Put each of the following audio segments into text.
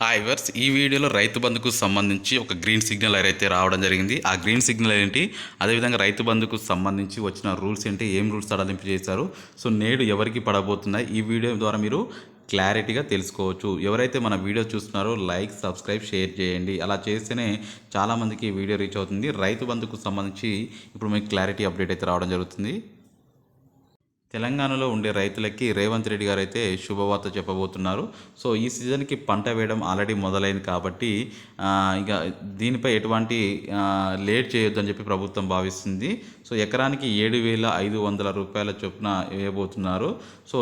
Hi verse ఈ వీడియోలో రైతు బంధుకు సంబంధించి ఒక గ్రీన్ సిగ్నల్ అయితే రావడం జరిగింది ఆ గ్రీన్ సిగ్నల్ ఏంటి? అదేవిధంగా రైతు బంధుకు సంబంధించి వచ్చిన రూల్స్ ఏంటి? ఏం రూల్స్ సడలింపు చేశారు? సో నేడు ఎవరికి పడబోతున్నాయి? ఈ వీడియో ద్వారా మీరు క్లారిటీగా తెలుసుకోవచ్చు. ఎవరైతే మన వీడియో చూస్తున్నారో లైక్ సబ్స్క్రైబ్ షేర్ చేయండి. అలా చేస్తేనే చాలామందికి వీడియో రీచ్ అవుతుంది. రైతు బంధుకు సంబంధించి ఇప్పుడు మీకు క్లారిటీ అప్డేట్ అయితే రావడం జరుగుతుంది. తెలంగాణలో ఉండే రైతులకి రేవంత్ రెడ్డి గారు అయితే శుభవార్త చెప్పబోతున్నారు. సో ఈ సీజన్కి పంట వేయడం ఆల్రెడీ మొదలైంది కాబట్టి ఇక దీనిపై ఎటువంటి లేట్ చేయొద్దని చెప్పి ప్రభుత్వం భావిస్తుంది. సో ఎకరానికి ఏడు వేల ఐదు వందల రూపాయల చొప్పున వేయబోతున్నారు. సో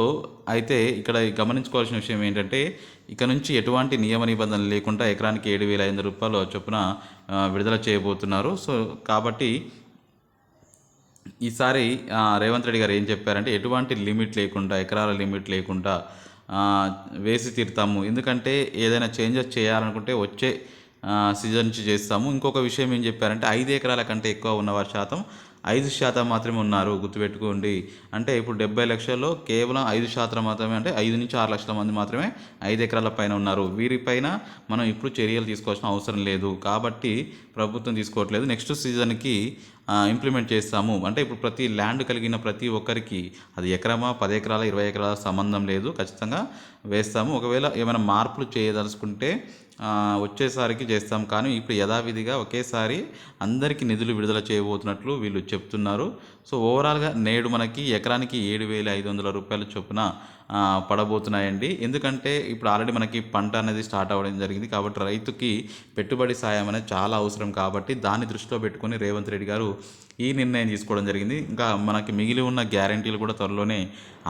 అయితే ఇక్కడ గమనించుకోవాల్సిన విషయం ఏంటంటే ఇక నుంచి ఎటువంటి నియమ నిబంధనలు లేకుండా ఎకరానికి ఏడు వేల ఐదు రూపాయల చొప్పున విడుదల చేయబోతున్నారు. సో కాబట్టి ఈసారి రేవంత్ రెడ్డి గారు ఏం చెప్పారంటే ఎటువంటి లిమిట్ లేకుండా ఎకరాల లిమిట్ లేకుండా వేసి తీరుతాము. ఎందుకంటే ఏదైనా చేంజెస్ చేయాలనుకుంటే వచ్చే సీజన్ నుంచి చేస్తాము. ఇంకొక విషయం ఏం చెప్పారంటే ఐదు ఎకరాల కంటే ఎక్కువ ఉన్నవారి శాతం ఐదు శాతం మాత్రమే ఉన్నారు. గుర్తుపెట్టుకోండి. అంటే ఇప్పుడు డెబ్బై లక్షల్లో కేవలం ఐదు శాతం మాత్రమే అంటే ఐదు నుంచి ఆరు లక్షల మంది మాత్రమే ఐదు ఎకరాల పైన ఉన్నారు. వీరిపైన మనం ఇప్పుడు చర్యలు తీసుకోవాల్సిన అవసరం లేదు. కాబట్టి ప్రభుత్వం తీసుకోవట్లేదు. నెక్స్ట్ సీజన్కి ఇంప్లిమెంట్ చేస్తాము. అంటే ఇప్పుడు ప్రతి ల్యాండ్ కలిగిన ప్రతి ఒక్కరికి అది ఎకరమా పది ఎకరాల ఇరవై ఎకరాల సంబంధం లేదు. ఖచ్చితంగా వేస్తాము. ఒకవేళ ఏమైనా మార్పులు చేయదలుచుకుంటే వచ్చేసరికి చేస్తాం. కానీ ఇప్పుడు యథావిధిగా ఒకేసారి అందరికీ నిధులు విడుదల చేయబోతున్నట్లు వీళ్ళు చెప్తున్నారు. సో ఓవరాల్గా నేడు మనకి ఎకరానికి ఏడు వేల ఐదు వందల రూపాయల చొప్పున పడబోతున్నాయండి. ఎందుకంటే ఇప్పుడు ఆల్రెడీ మనకి పంట అనేది స్టార్ట్ అవ్వడం జరిగింది. కాబట్టి రైతుకి పెట్టుబడి సాయం అనేది చాలా అవసరం. కాబట్టి దాన్ని దృష్టిలో పెట్టుకొని రేవంత్ రెడ్డి గారు ఈ నిర్ణయం తీసుకోవడం జరిగింది. ఇంకా మనకి మిగిలి ఉన్న గ్యారంటీలు కూడా త్వరలోనే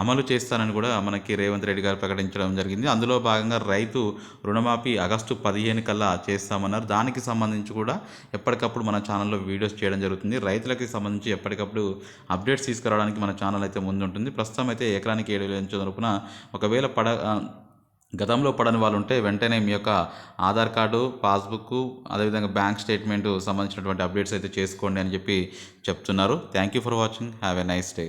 అమలు చేస్తానని కూడా మనకి రేవంత్ రెడ్డి గారు ప్రకటించడం జరిగింది. అందులో భాగంగా రైతు రుణమాఫీ ఆగస్టు పదిహేను కల్లా చేస్తామన్నారు. దానికి సంబంధించి కూడా ఎప్పటికప్పుడు మన ఛానల్లో వీడియోస్ చేయడం జరుగుతుంది. రైతులకి సంబంధించి ఎప్పటికప్పుడు అప్డేట్స్ తీసుకురావడానికి మన ఛానల్ అయితే ముందు ఉంటుంది ప్రస్తుతం అయితే ఎకరానికి ఏడు వేల చొప్పున ఒకవేళ పడ గతంలో పడని వాళ్ళు ఉంటే వెంటనే మీ యొక్క ఆధార్ కార్డు పాస్బుక్ అదేవిధంగా బ్యాంక్ స్టేట్మెంట్ సంబంధించినటువంటి అప్డేట్స్ అయితే చేసుకోండి అని చెప్పి చెప్తున్నారు. Thank you for watching. Have a nice day.